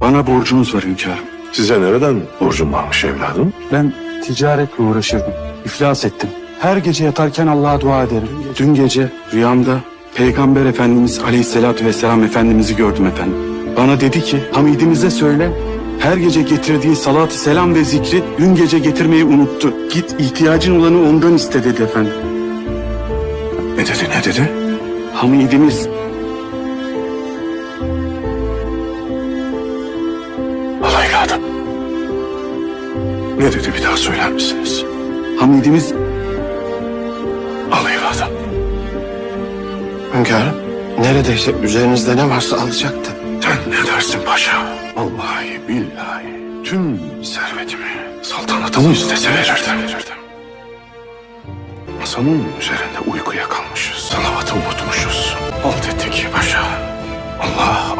Bana borcunuz var hünkârım. Size nereden borcum varmış evladım? Ben ticaretle uğraşırdım. İflas ettim. Her gece yatarken Allah'a dua ederim. Dün gece rüyamda Peygamber Efendimiz Aleyhisselatü Vesselam Efendimiz'i gördüm efendim. Bana dedi ki Hamidimize söyle her gece getirdiği salat selam ve zikri dün gece getirmeyi unuttu. Git ihtiyacın olanı ondan iste dedi efendim. Ne dedi ne dedi? Hamidimiz Evladım. Ne dedi bir daha söyler misiniz? Hamidimiz Al evladım. Hünkârım, neredeyse üzerinizde ne varsa alacaktı. Sen ne dersin paşa? Vallahi billahi tüm servetimi saltanatımı istese verirdim. verirdim. Masamın üzerinde uykuya kalmışız. Salavatı unutmuşuz. Alt ettik paşa. Allah